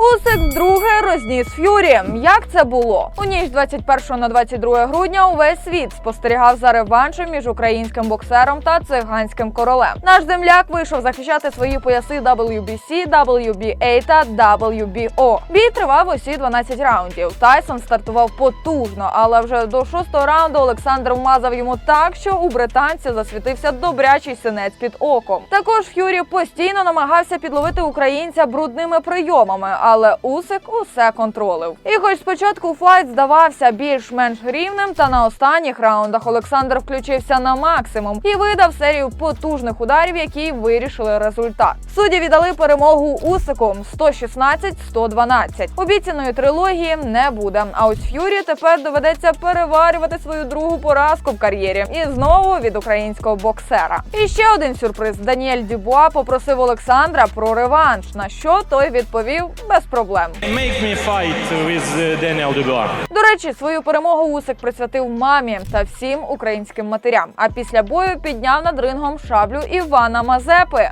Усик вдруге розніс Ф'юрі. Як це було? У ніч 21 на 22 грудня увесь світ спостерігав за реваншем між українським боксером та циганським королем. Наш земляк вийшов захищати свої пояси WBC, WBA та WBO. Бій тривав усі 12 раундів. Тайсон стартував потужно, але вже до шостого раунду Олександр вмазав йому так, що у британця засвітився добрячий синець під оком. Також Ф'юрі постійно намагався підловити українця брудними прийомами, але Усик усе контролив. І хоч спочатку файт здавався більш-менш рівним, та на останніх раундах Олександр включився на максимум і видав серію потужних ударів, які вирішили результат. Судді віддали перемогу Усику 116-112. Обіцяної трилогії не буде. А ось Ф'юрі тепер доведеться переварювати свою другу поразку в кар'єрі і знову від українського боксера. І ще один сюрприз: Даніель Дюбуа попросив Олександра про реванш, на що той відповів без проблем. Make me fight with uh, Daniel Dubois. До речі, свою перемогу Усик присвятив мамі та всім українським матерям. А після бою підняв над рингом шаблю Івана Мазепи.